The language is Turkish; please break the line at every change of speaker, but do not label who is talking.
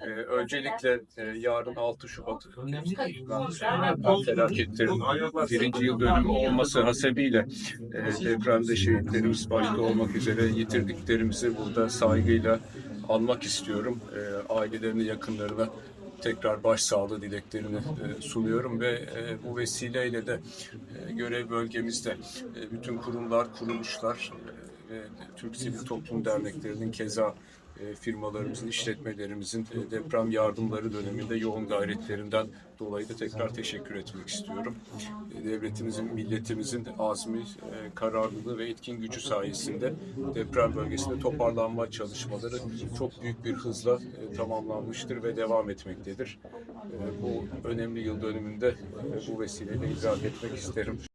Ee, öncelikle e, yarın 6 Şubat felaketlerin birinci yıl dönümü olması hasebiyle e, depremde şehitlerimiz başta olmak üzere yitirdiklerimizi burada saygıyla anmak istiyorum. E, ailelerine, yakınlarına tekrar başsağlığı dileklerini e, sunuyorum ve e, bu vesileyle de e, görev bölgemizde e, bütün kurumlar, kuruluşlar e, ve Türk Sivil Toplum Derneklerinin keza firmalarımızın, işletmelerimizin e, deprem yardımları döneminde yoğun gayretlerinden dolayı da tekrar teşekkür etmek istiyorum. E, Devletimizin, milletimizin azmi, e, kararlılığı ve etkin gücü sayesinde deprem bölgesinde toparlanma çalışmaları çok büyük bir hızla e, tamamlanmıştır ve devam etmektedir. E, Bu önemli yıl dönümünde e, bu vesileyle idrak etmek isterim.